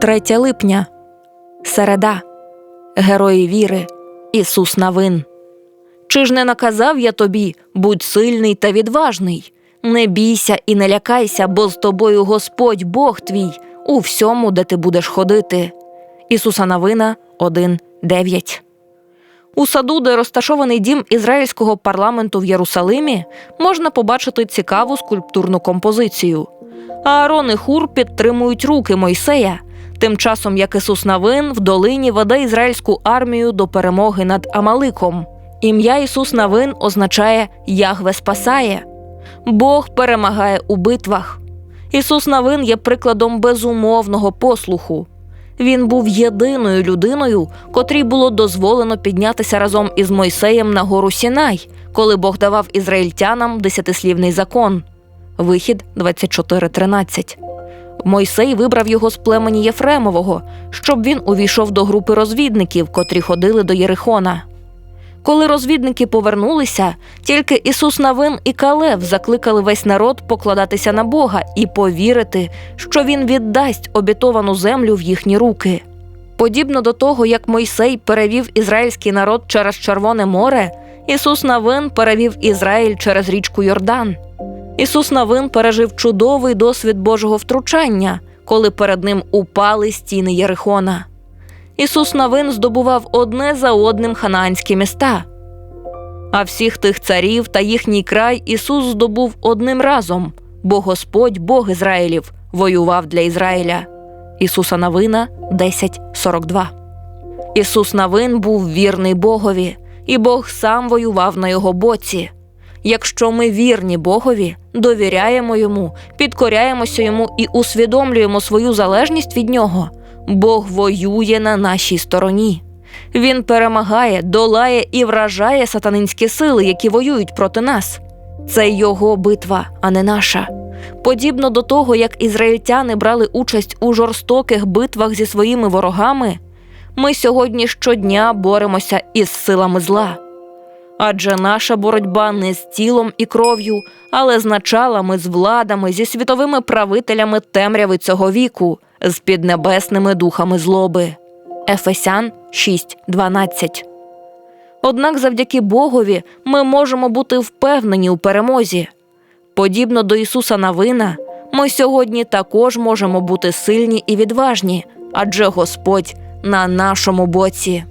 3 липня. Середа. Герої віри. Ісус Навин. Чи ж не наказав я тобі, будь сильний та відважний? Не бійся і не лякайся, бо з тобою Господь Бог твій у всьому, де ти будеш ходити. Ісуса Навина 1.9 У саду, де розташований дім ізраїльського парламенту в Єрусалимі, можна побачити цікаву скульптурну композицію. Аарон і Хур підтримують руки Мойсея, тим часом як Ісус Навин в долині веде ізраїльську армію до перемоги над Амаликом. Ім'я Ісус Навин означає Ягве спасає. Бог перемагає у битвах. Ісус Навин є прикладом безумовного послуху. Він був єдиною людиною, котрій було дозволено піднятися разом із Мойсеєм на гору Сінай, коли Бог давав ізраїльтянам десятислівний закон. Вихід 24.13. Мойсей вибрав його з племені Єфремового, щоб він увійшов до групи розвідників, котрі ходили до Єрихона. Коли розвідники повернулися, тільки Ісус Навин і Калев закликали весь народ покладатися на Бога і повірити, що Він віддасть обітовану землю в їхні руки. Подібно до того, як Мойсей перевів ізраїльський народ через Червоне море, Ісус Навин перевів Ізраїль через річку Йордан. Ісус Навин пережив чудовий досвід Божого втручання, коли перед ним упали стіни Єрихона. Ісус Навин здобував одне за одним ханаанські міста. А всіх тих царів та їхній край Ісус здобув одним разом, бо Господь, Бог Ізраїлів, воював для Ізраїля. Ісуса Навина 10.42 Ісус Навин був вірний Богові, і Бог сам воював на його боці. Якщо ми вірні Богові, довіряємо йому, підкоряємося йому і усвідомлюємо свою залежність від нього, Бог воює на нашій стороні. Він перемагає, долає і вражає сатанинські сили, які воюють проти нас. Це його битва, а не наша. Подібно до того, як ізраїльтяни брали участь у жорстоких битвах зі своїми ворогами, ми сьогодні щодня боремося із силами зла. Адже наша боротьба не з тілом і кров'ю, але з началами, з владами, зі світовими правителями темряви цього віку, з піднебесними духами злоби. Ефесян 6.12 Однак завдяки Богові ми можемо бути впевнені у перемозі. Подібно до Ісуса Навина, ми сьогодні також можемо бути сильні і відважні, адже Господь на нашому боці.